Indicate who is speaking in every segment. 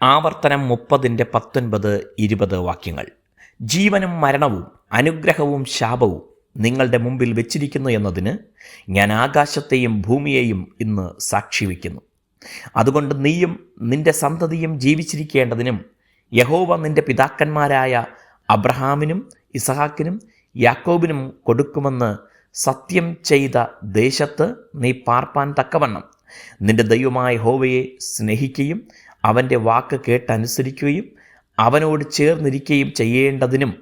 Speaker 1: ആവർത്തനം മുപ്പതിന്റെ പത്തൊൻപത് ഇരുപത് വാക്യങ്ങൾ. ജീവനും മരണവും അനുഗ്രഹവും ശാപവും നിങ്ങളുടെ മുമ്പിൽ വെച്ചിരിക്കുന്നു എന്നതിന് ഞാൻ ആകാശത്തെയും ഭൂമിയെയും ഇന്ന് സാക്ഷി വയ്ക്കുന്നു അതുകൊണ്ട് നീയും നിന്റെ സന്തതിയും ജീവിച്ചിരിക്കേണ്ടതിനും യഹോവ നിന്റെ പിതാക്കന്മാരായ അബ്രഹാമിനും ഇസഹാക്കിനും യാക്കോബിനും കൊടുക്കുമെന്ന് സത്യം ചെയ്ത ദേശത്ത് നീ പാർപ്പാൻ തക്കവണ്ണം നിന്റെ ദൈവമായ ഹോവയെ സ്നേഹിക്കുകയും അവന്റെ വാക്ക് കേട്ടനുസരിക്കുകയും അവനോട് ചേർന്നിരിക്കുകയും ചെയ്യേണ്ടതിനും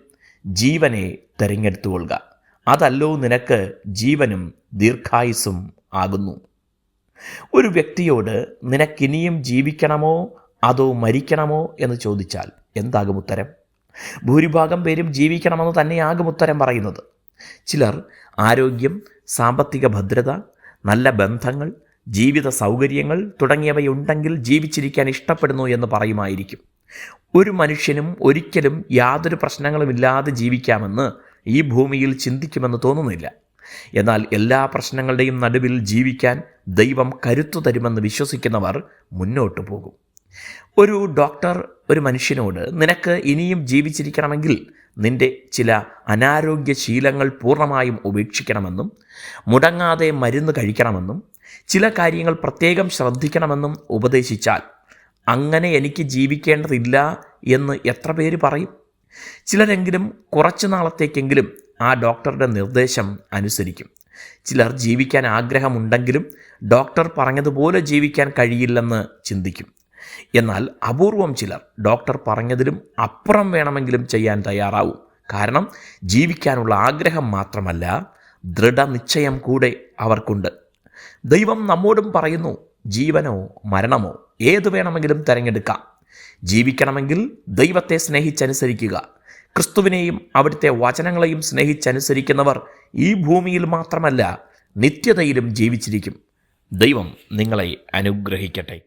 Speaker 1: ജീവനെ തിരഞ്ഞെടുത്തുകൊള്ളുക. അതല്ലോ നിനക്ക് ജീവനും ദീർഘായുസും ആകുന്നു. ഒരു വ്യക്തിയോട് നിനക്കിനിയും ജീവിക്കണമോ അതോ മരിക്കണമോ എന്ന് ചോദിച്ചാൽ എന്താകും ഉത്തരം? ഭൂരിഭാഗം പേരും ജീവിക്കണമെന്ന് തന്നെയാകും ഉത്തരം പറയുന്നത്. ചിലർ ആരോഗ്യം സാമ്പത്തിക ഭദ്രത നല്ല ബന്ധങ്ങൾ ജീവിത സൗകര്യങ്ങൾ തുടങ്ങിയവയുണ്ടെങ്കിൽ ജീവിച്ചിരിക്കാൻ ഇഷ്ടപ്പെടുന്നു എന്ന് പറയുമായിരിക്കും. ഒരു മനുഷ്യനും ഒരിക്കലും യാതൊരു പ്രശ്നങ്ങളുമില്ലാതെ ജീവിക്കാമെന്ന് ഈ ഭൂമിയിൽ ചിന്തിക്കുമെന്ന് തോന്നുന്നില്ല. എന്നാൽ എല്ലാ പ്രശ്നങ്ങളുടെയും നടുവിൽ ജീവിക്കാൻ ദൈവം കരുത്തു തരുമെന്ന് വിശ്വസിക്കുന്നവർ മുന്നോട്ട് പോകും. ഒരു ഡോക്ടർ ഒരു മനുഷ്യനോട് നിനക്ക് ഇനിയും ജീവിച്ചിരിക്കണമെങ്കിൽ നിന്റെ ചില അനാരോഗ്യ ശീലങ്ങൾ പൂർണമായും ഉപേക്ഷിക്കണമെന്നും മുടങ്ങാതെ മരുന്ന് കഴിക്കണമെന്നും ചില കാര്യങ്ങൾ പ്രത്യേകം ശ്രദ്ധിക്കണമെന്നും ഉപദേശിച്ചാൽ അങ്ങനെ എനിക്ക് ജീവിക്കേണ്ടതില്ല എന്ന് എത്ര പേര് പറയും? ചിലരെങ്കിലും കുറച്ചു നാളത്തേക്കെങ്കിലും ആ ഡോക്ടറുടെ നിർദ്ദേശം അനുസരിക്കും. ചിലർ ജീവിക്കാൻ ആഗ്രഹമുണ്ടെങ്കിലും ഡോക്ടർ പറഞ്ഞതുപോലെ ജീവിക്കാൻ കഴിയില്ലെന്ന് ചിന്തിക്കും. എന്നാൽ അപൂർവം ചിലർ ഡോക്ടർ പറഞ്ഞതിലും അപ്പുറം വേണമെങ്കിലും ചെയ്യാൻ തയ്യാറാവും. കാരണം ജീവിക്കാനുള്ള ആഗ്രഹം മാത്രമല്ല ദൃഢനിശ്ചയം കൂടെ അവർക്കുണ്ട്. ദൈവം നമ്മോടും പറയുന്നു ജീവനോ മരണമോ ഏത് വേണമെങ്കിലും തിരഞ്ഞെടുക്കാം. ജീവിക്കണമെങ്കിൽ ദൈവത്തെ സ്നേഹിച്ചനുസരിക്കുക. ക്രിസ്തുവിനെയും അവിടുത്തെ വചനങ്ങളെയും സ്നേഹിച്ചനുസരിക്കുന്നവർ ഈ ഭൂമിയിൽ മാത്രമല്ല നിത്യതയിലും ജീവിച്ചിരിക്കും. ദൈവം നിങ്ങളെ അനുഗ്രഹിക്കട്ടെ.